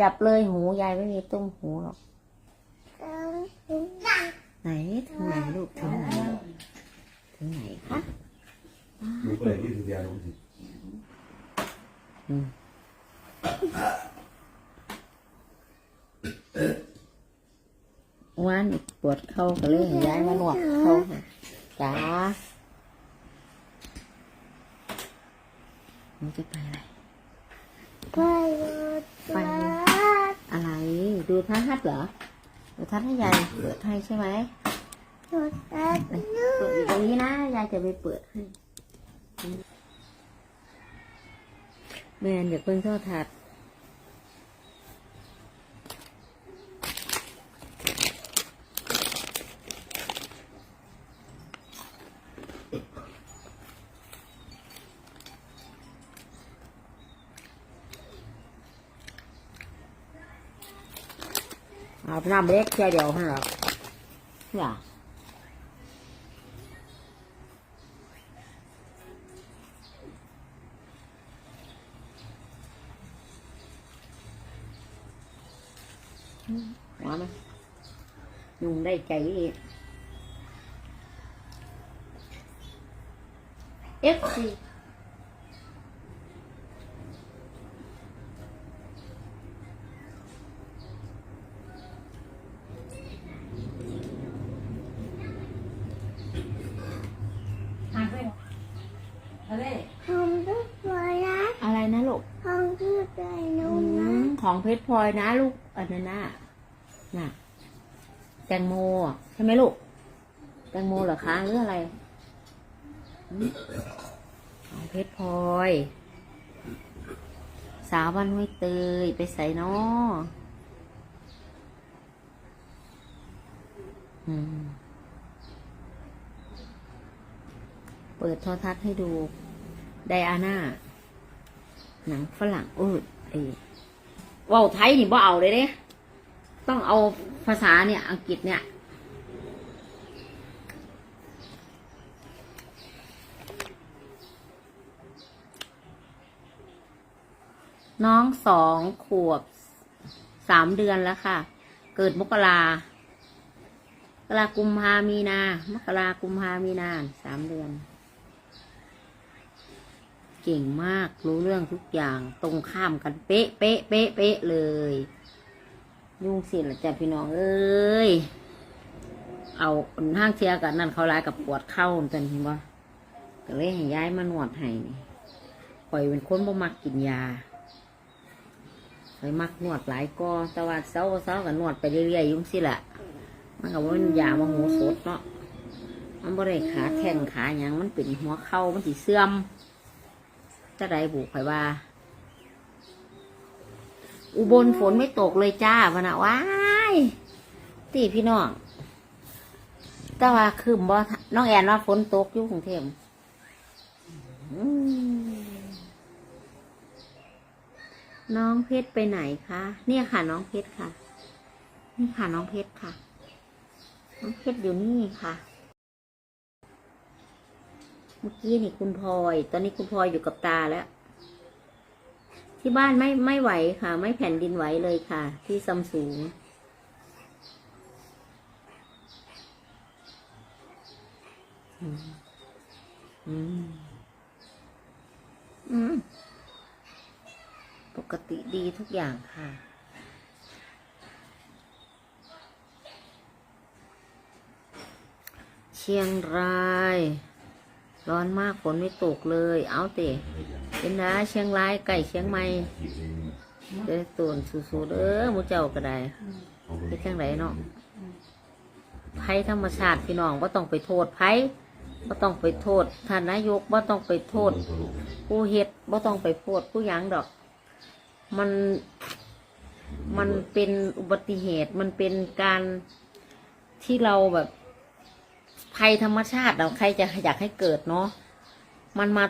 จับเลยหูยายไม่มีตุ้มหูหรอกไหนถึงไหนลูกถึงไหนถึงไหนคะดูไปที่สุดยาลงสิอืมวันนี้ปวดเข่าก็เลยให้ย้ายมาหนวดเข่าจ้าหนูจะไปอะไรไปอะไร ดูท่าฮัดเหรอดูท่าให้ยายเปิดให้ใช่ไหมเปิดอยู่ตรงนี้นะยายจะไปเปิดให้แม่เดี๋ยวเพิ่งเข้าถัด อาบน้ำเล็กแค่เดียวเท่านั้นหรอกอย่าว่าไหมยุงได้ใจอีกเอฟซี อะไร อะไรนะลูก อืม ของเพชรพลอยนะ ลูกอันนั้นน่ะน่ะ แตงโมใช่ไหมลูก แตงโมเหรอคะหรืออะไรของเพชรพลอย สาววันห้วยเตยไปใส่นอเปิดโทรทัศน์ให้ดู ไดอาน่า หนังฝรั่งออไอ้เว่าไทยนี่บ่เอาเลยเด้ต้องเอาภาษาเนี่ยอังกฤษเนี่ย น้องสองขวบสามเดือนแล้วค่ะ เกิดมกรากรากุมภามีนา มกรากุมภามีนาสามเดือน เก่งมาก รู้เรื่องทุกอย่างตรงข้ามกันเป๊ะเป๊ะเป๊ะเป๊ะเลย ยุ่งสิละจ้ะพี่น้องเอ้ยเอาห้างเชียกันนั่นเขาร้ายกับปวดเข้าจนเห็นบ่ก็เลยให้ย้ายมานวดให้นี่ข่อยเป็นคนบ่มักกินยาข่อยมักนวดหลายก็แต่ว่าเช้าเช้ากับนวดไปเรื่อยๆยุ่งสิละมันก็ว่ามันยามาหูสดเนาะมันบ่ได้ขาแข้งขาหยังมันเป็นหัวเข่ามันสิเสื่อม จะได้บุกไปว่า อุบลฝนไม่ตกเลยจ้าพนะว้ายตีพี่น้อง แต่ว่าคืมบ่น้องแอนว่าฝนตกอยู่กรุงเทพอืมน้องเพชรไปไหนคะเนี่ยค่ะ น้องเพชรค่ะ นี่ค่ะ น้องเพชรค่ะ น้องเพชรอยู่นี่ค่ะ มื่อกี้นี่คุณพลอย ตอนนี้คุณพลอยอยู่กับตาแล้ว ที่บ้านไม่ไม่ไหวค่ะ ไม่แผ่นดินไหวเลยค่ะ ที่ซัมสูงอืมอืมอืมปกติดีทุกอย่างค่ะเชียงราย ร้อนมากฝนไม่ตกเลย เอาเตะเป็นนะเชียงรายไก่เชียงใหม่เด้อตูนสู้ๆเด้อมูเจ้าก็ได้เป็นจังไรเนาะภัยธรรมชาติพี่น้องว่าต้องไปโทษภัยว่าต้องไปโทษท่านนายกว่าต้องไปโทษ ผู้เฮ็ดว่าต้องไปโทษผู้ยังดอก มันมันเป็นอุบัติเหตุมันเป็นการที่เราแบบ ภัยธรรมชาติเราใครจะอยากให้เกิดเนาะมันมาต